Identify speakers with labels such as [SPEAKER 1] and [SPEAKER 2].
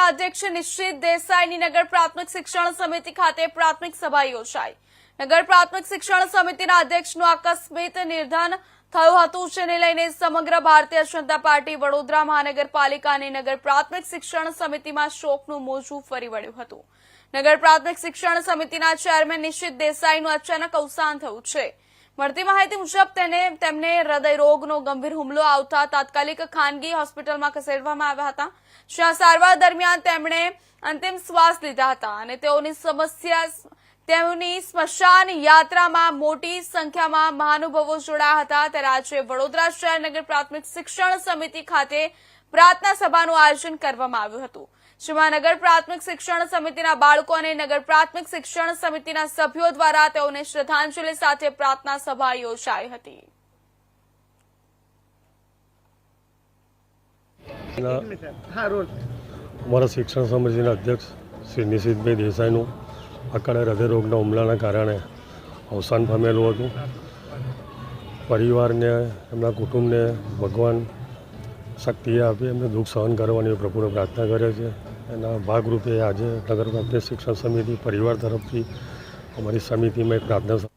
[SPEAKER 1] સમિતિના અધ્યક્ષ નિશ્ચિત દેસાઈની નગર પ્રાથમિક શિક્ષણ સમિતિ ખાતે પ્રાથમિક સભા યોજાઈ. નગર પ્રાથમિક શિક્ષણ સમિતિના અધ્યક્ષનું આકસ્મિક નિર્ધન થયું હતું, જેને લઈને સમગ્ર ભારતીય જનતા પાર્ટી વડોદરા મહાનગરપાલિકાની નગર પ્રાથમિક શિક્ષણ સમિતિમાં શોકનું મોજું ફરી વળ્યું હતું. નગર પ્રાથમિક શિક્ષણ સમિતિના ચેરમેન નિશ્ચિત દેસાઈનું અચાનક અવસાન થયું છે. મળતી માહિતી મુજબ તેને તેમને હૃદય રોગનો ગંભીર હુમલો આવતા તાત્કાલિક ખાનગી હોસ્પિટલમાં ખસેડવામાં આવ્યા હતા. જ્યાં સારવાર દરમિયાન તેમણે અંતિમ શ્વાસ લીધા હતા અને તેઓની સમસ્યા તેઓની સ્મશાન યાત્રામાં મોટી સંખ્યામાં મહાનુભાવો જોડાયા હતા. ત્યારે આજે વડોદરા શહેર પ્રાથમિક શિક્ષણ સમિતિ ખાતે પ્રાર્થના સભાનું આયોજન કરવામાં આવ્યું હતું. જેમાં નગર પ્રાથમિક શિક્ષણ સમિતિના બાળકો અને નગર પ્રાથમિક શિક્ષણ સમિતિના સભ્યો દ્વારા તેઓને શ્રદ્ધાંજલિ સાથે પ્રાર્થના સભા યોજાઈ હતી.
[SPEAKER 2] અમારા શિક્ષણ સમિતિના અધ્યક્ષ શ્રી નિશિતભાઈ દેસાઈનું અકાળે હૃદયરોગના હુમલાના કારણે અવસાન પામેલું હતું. પરિવારને એમના કુટુંબને ભગવાન શક્તિ આપી એમને દુઃખ સહન કરવાની પ્રભુને પ્રાર્થના કરે છે એના ભાગરૂપે આજે નગર પ્રાથમિક શિક્ષણ સમિતિ પરિવાર તરફથી અમારી સમિતિમાં એક પ્રાર્થના